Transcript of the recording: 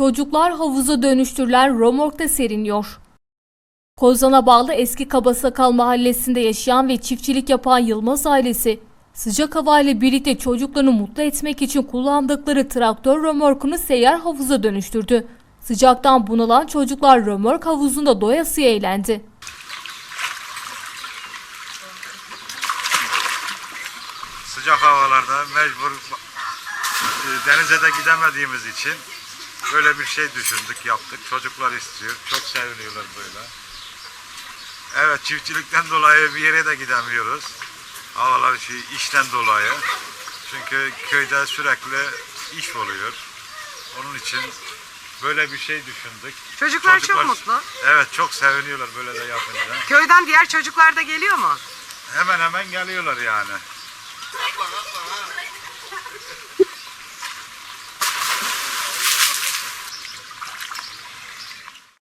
Çocuklar havuza dönüştürülen romorkta seriniyor. Kozan'a bağlı Eski Kabasakal mahallesinde yaşayan ve çiftçilik yapan Yılmaz ailesi, sıcak havayla birlikte çocuklarını mutlu etmek için kullandıkları traktör römorkunu seyyar havuza dönüştürdü. Sıcaktan bunalan çocuklar römork havuzunda doyasıya eğlendi. sıcak havalarda mecbur e, denize de gidemediğimiz için böyle bir şey düşündük, yaptık. Çocuklar istiyor. Çok seviniyorlar böyle. Evet, çiftçilikten dolayı bir yere de gidemiyoruz. Havalar şey, işten dolayı. Çünkü köyde sürekli iş oluyor. Onun için böyle bir şey düşündük. Çocuklar çok mutlu. Evet, çok seviniyorlar böyle de yapınca. Köyden diğer çocuklar da geliyor mu? Hemen hemen geliyorlar yani.